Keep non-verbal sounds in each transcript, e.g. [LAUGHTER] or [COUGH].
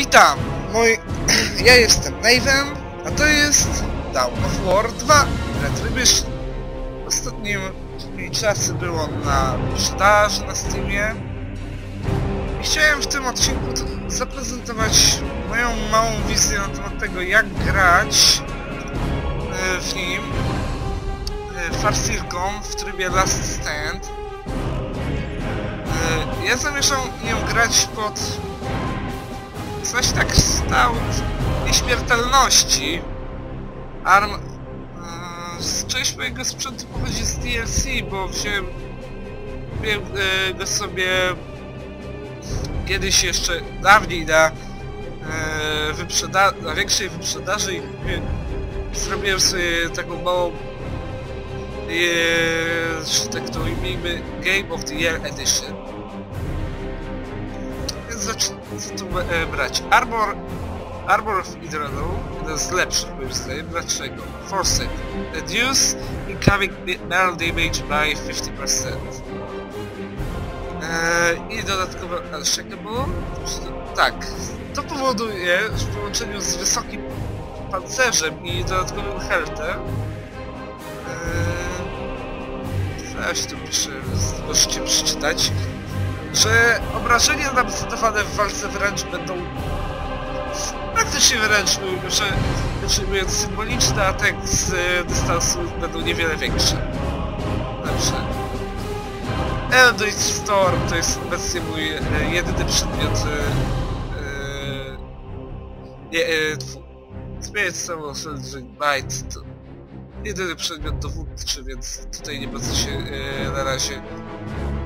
Witam! Mój... [CLEARS THROAT] Ja jestem Naven, a to jest Dawn of War 2 Retribution. Ostatnim czasy było na sprzedaży na Steamie. I chciałem w tym odcinku zaprezentować moją małą wizję na temat tego, jak grać e, w nim e, Farsirką w trybie Last Stand. E, Ja zamierzam nią grać pod coś tak kształt nieśmiertelności. Arm... Yy, część mojego sprzętu pochodzi z DLC, bo wziąłem kupiłem, yy, go sobie kiedyś jeszcze dawniej na, yy, wyprzeda na większej wyprzedaży i zrobiłem sobie taką małą yy, tak to ujmijmy Game of the Year Edition więc zacznę tu e, brać. Armor... Armor of Hydrano jeden z lepszych moim zdaniem. Dlaczego? Force Reduce incoming metal damage by 50%. Eee, I dodatkowo Unshakable. Tak. To powoduje, że w połączeniu z wysokim pancerzem i dodatkowym healthem eee, Zaś tu piszę, możecie przeczytać że obrażenia nam zadawane w walce wręcz będą praktycznie wręcz, że znaczy mówiąc symboliczne, a z dystansu będą niewiele większe. Dobrze. Eldritch Storm to jest obecnie mój jedyny przedmiot nie, zmieniać samo Eldritch Bite to jedyny przedmiot dowódczy, więc tutaj nie co się na razie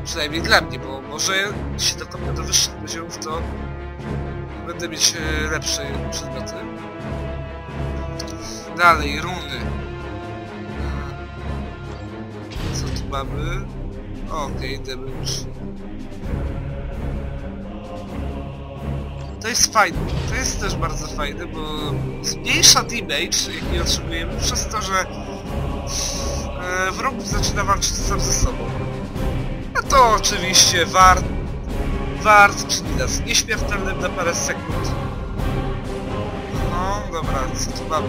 Przynajmniej dla mnie, bo może się dokopnę do wyższych poziomów, to będę mieć e, lepsze przedmioty. Dalej, runy. E, co tu mamy? Okej, okay, damage. To jest fajne. To jest też bardzo fajne, bo zmniejsza damage, jaki otrzymujemy, przez to, że e, wróg zaczyna walczyć sam ze sobą. No to oczywiście wart, wart czyli nas nieśmiertelnym na parę sekund. No dobra, co tu mamy?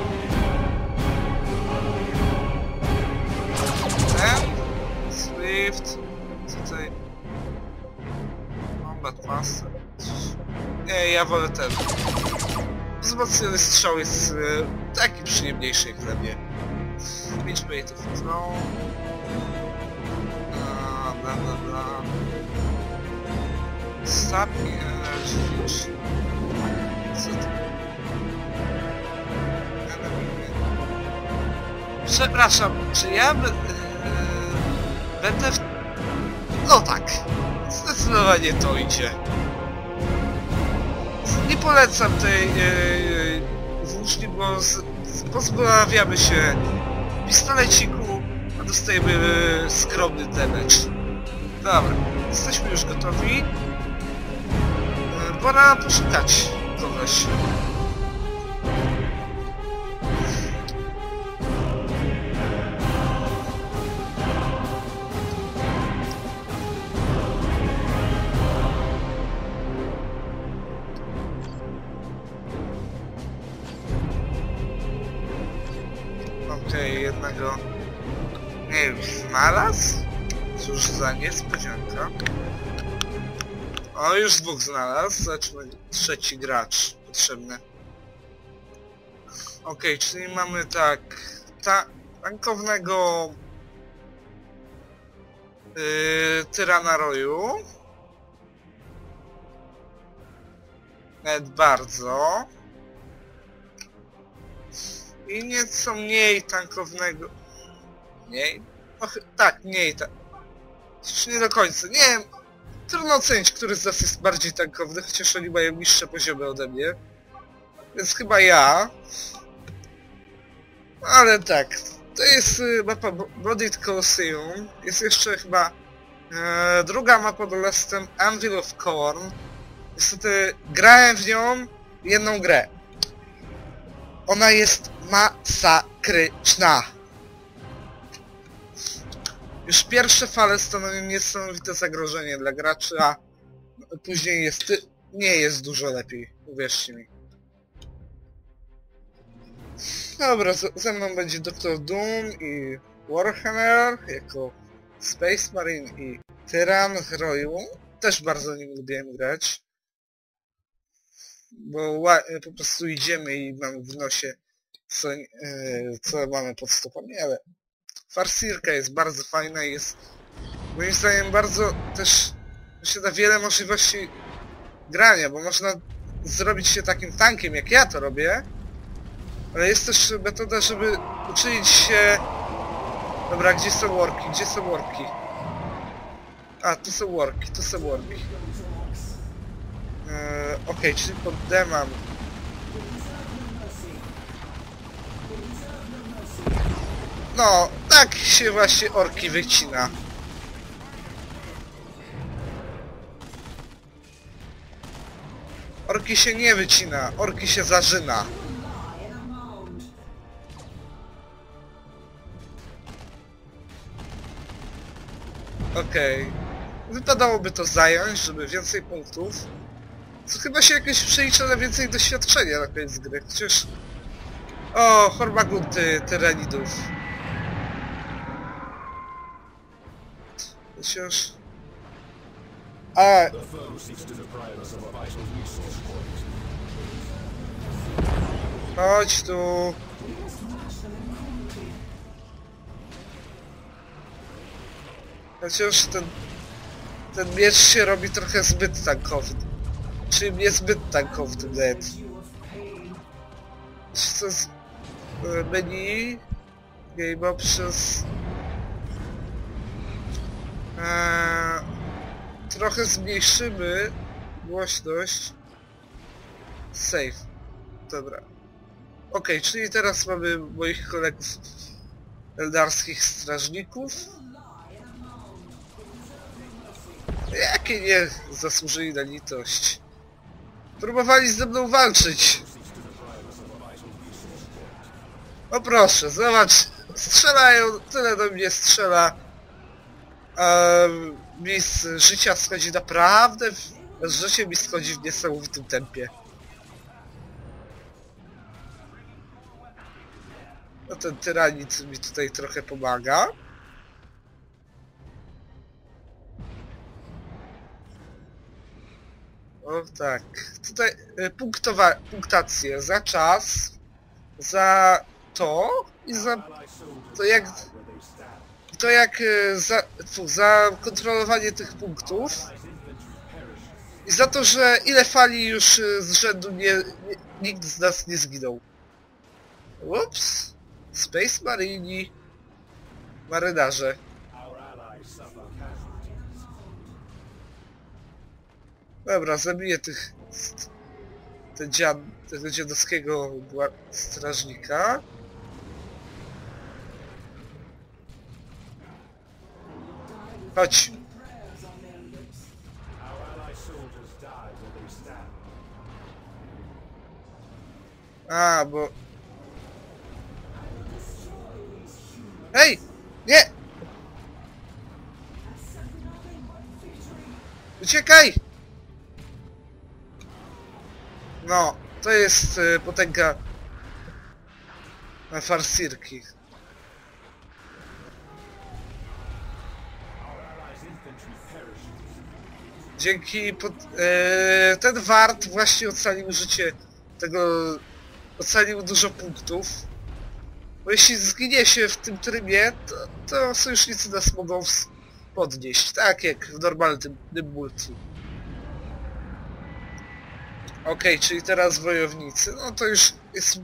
Swift? Tutaj? Combat Master? Nie, ja wolę ten. Wzmocniony strzał jest e, taki przyjemniejszy jak dla mnie. Pitch Bait of Bla bla bla. Zapierz Co to? Przepraszam, czy ja yy, będę w... No tak, zdecydowanie to idzie. Nie polecam tej yy, włóczni, bo pozbawiamy się pistoleciku, a dostajemy yy, skromny damage. Dobra, jesteśmy już gotowi. E, pora poszukać kogoś. O, już dwóch znalazł. Zobaczmy, trzeci gracz potrzebny. Ok, czyli mamy tak... Ta tankownego... Yy, tyrana roju. Nawet bardzo. I nieco mniej tankownego... Mniej? No, tak, mniej tak. Czy nie do końca. Nie wiem. Trudno ocenić, który z nas jest bardziej tankowny, chociaż oni mają niższe poziomy ode mnie. Więc chyba ja. Ale tak. To jest y, mapa Blooded Colosseum. Jest jeszcze chyba e, druga mapa do lastem Anvil of Corn. Niestety grałem w nią jedną grę. Ona jest masakryczna. Już pierwsze fale stanowią niesamowite zagrożenie dla graczy, a później jest nie jest dużo lepiej, uwierzcie mi. Dobra, ze mną będzie Dr. Doom i Warhammer jako Space Marine i Tyran Roju. Też bardzo nim lubiłem grać. Bo po prostu idziemy i mamy w nosie co, e, co mamy pod stopami, ale Farsirka jest bardzo fajna i jest moim zdaniem bardzo też posiada wiele możliwości grania, bo można zrobić się takim tankiem jak ja to robię, ale jest też metoda, żeby uczynić się... Dobra, gdzie są worki? Gdzie są worki? A, tu są worki, tu są worki. Eee, Okej, czyli pod D mam. No, tak się właśnie orki wycina. Orki się nie wycina, orki się zarzyna. Okej. Wypadałoby to zająć, żeby więcej punktów. Co chyba się jakoś przelicza na więcej doświadczenia na koniec gry. Chociaż... O, Hormagunty Tyranidów. Resource point. chodź tu. Chociaż ten... Ten miecz się robi trochę zbyt tankowy. Czyli niezbyt tankowy ten net. Co z... e, menu... Game options... Eee, trochę zmniejszymy głośność. Save. Dobra. Okej, czyli teraz mamy moich kolegów eldarskich strażników. Jakie nie zasłużyli na litość. Próbowali ze mną walczyć. O proszę, zobacz. Strzelają, tyle do mnie strzela. Mi z życia schodzi naprawdę... W, życie mi schodzi w niesamowitym tempie. No ten tyranit mi tutaj trochę pomaga. O tak. Tutaj y, punktowa punktacje za czas, za to i za to jak to jak y, za, za kontrolowanie tych punktów i za to, że ile fali już y, z rzędu nie, nikt z nas nie zginął. Ups. Space Marini. Marynarze. Dobra, zabiję tych... Tego dziadowskiego strażnika. Chodź. A, bo... Hej! Nie! Uciekaj! No, to jest y, potęga na farsirki. Dzięki pod, e, ten wart właśnie ocalił życie tego, ocalił dużo punktów. Bo jeśli zginie się w tym trybie, to, to sojusznicy nas mogą podnieść, tak jak w normalnym multi. Okej, czyli teraz wojownicy, no to już jest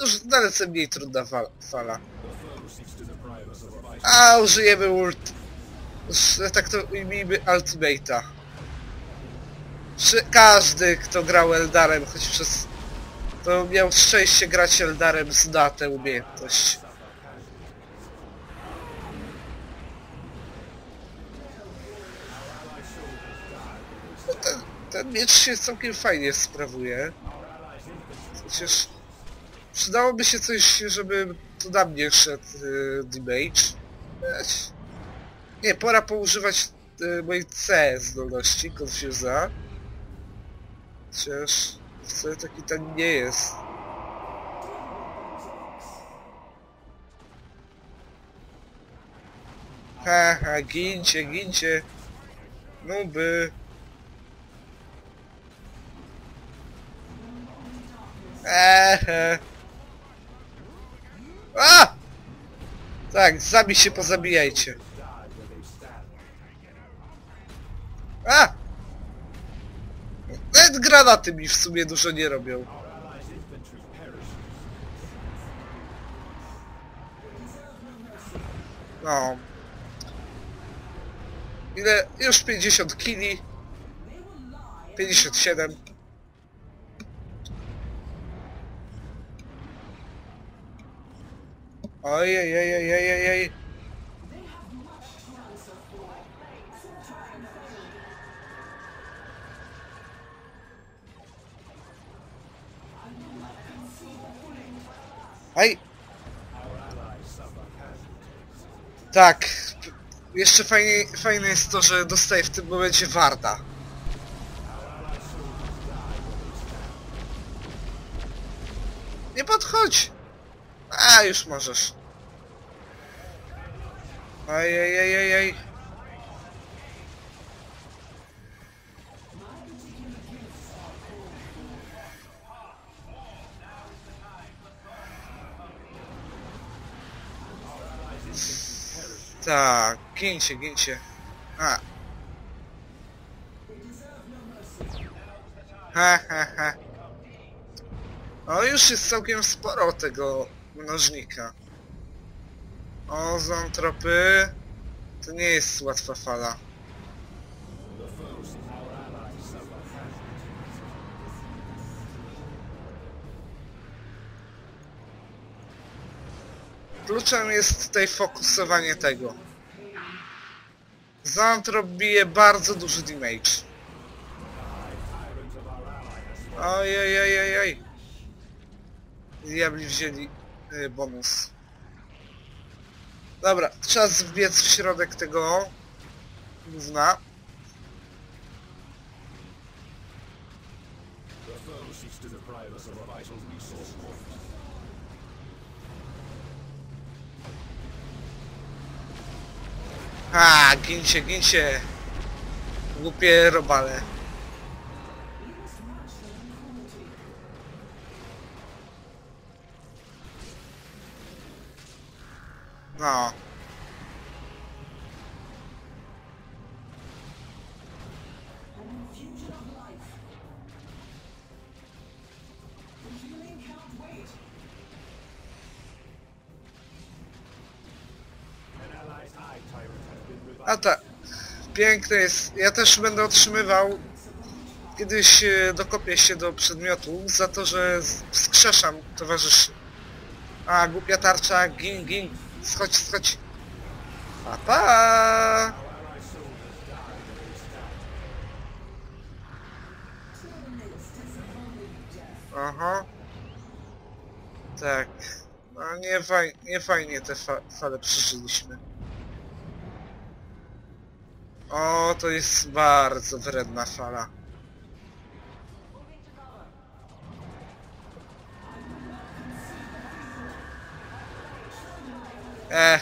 już dalece mniej trudna fa fala. A użyjemy ult... Tak to ujmijmy ultimate'a. Przy... Każdy, kto grał Eldarem, choć przez... To miał szczęście grać Eldarem, zna tę umiejętność. No ten, ten miecz się całkiem fajnie sprawuje. Przecież przydałoby się coś, żeby tu na mnie szedł yy, damage. Nie, pora poużywać y, mojej C zdolności, Confusa. Chociaż wcale taki tani nie jest. Ha, ha, gincie, gincie. Nuby. Ehe. A! Tak, zabi się, pozabijajcie. Granaty mi w sumie dużo nie robią. No. Ile? Już 50 kili. 57. Ojej, ojej, ojej, ojej. Aj! Tak. Jeszcze fajnie, fajne jest to, że dostaję w tym momencie Warda. Nie podchodź! A, już możesz. Ojej, Tak, gincie, gincie. A. Ha, ha, ha. O, już jest całkiem sporo tego mnożnika. O, zontropy. To nie jest łatwa fala. Kluczem jest tutaj fokusowanie tego. Zantrop bije bardzo duży damage. Ojej. Diabli wzięli y, bonus. Dobra, czas wbiec w środek tego gówna. A, gincie, gincie. Głupie robale. No. A tak. Piękne jest. Ja też będę otrzymywał kiedyś e, dokopię się do przedmiotu za to, że wskrzeszam towarzyszy. A, głupia tarcza, gin, gin. Schodź, schodź. Pa, pa. Aha. Tak. No nie, faj, nie fajnie te fa fale przeżyliśmy. O, to jest bardzo wredna fala.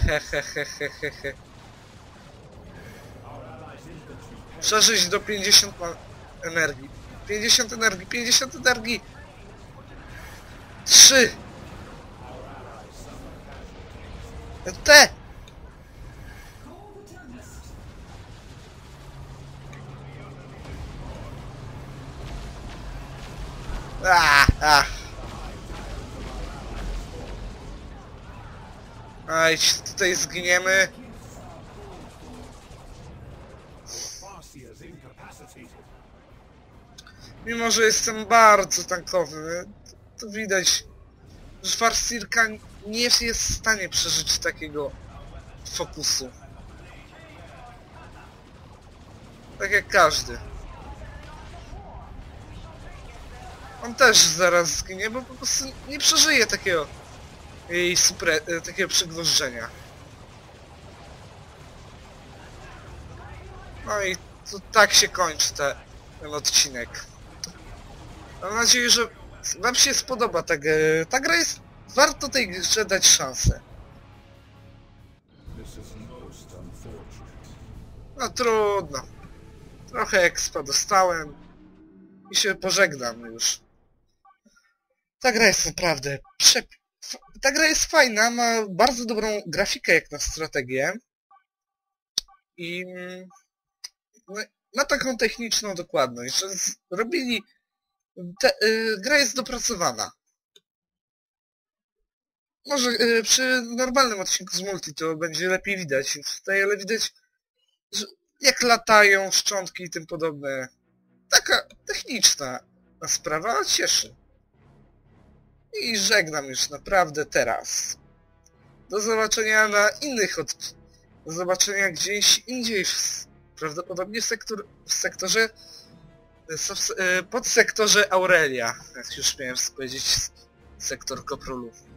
Ehehehehehe. Our allies' infantry perishes. Przeżyć do 50 ma- energii. 50 energii, 50 energii! 3! Te! Aj, tutaj zginiemy. Mimo, że jestem bardzo tankowy, to widać, że Farsirka nie jest w stanie przeżyć takiego fokusu. Tak jak każdy. On też zaraz zginie, bo po prostu nie przeżyje takiego jej super, e, takiego przygwożdżenia. No i to tak się kończy te, ten odcinek. Mam nadzieję, że wam się spodoba ta, ta gra jest... Warto tej grze dać szansę. No trudno. Trochę expa dostałem. I się pożegnam już. Ta gra jest naprawdę prze... Ta gra jest fajna, ma bardzo dobrą grafikę jak na strategię. I... No, ma taką techniczną dokładność, że zrobili... Te, y, gra jest dopracowana. Może y, przy normalnym odcinku z multi to będzie lepiej widać tutaj, ale widać jak latają szczątki i tym podobne. Taka techniczna sprawa, ale cieszy. I żegnam już naprawdę teraz. Do zobaczenia na innych od... Do zobaczenia gdzieś indziej, w... prawdopodobnie w, sektor... w sektorze... w- w- pod sektorze Aurelia, jak już miałem powiedzieć, sektor Koprolów.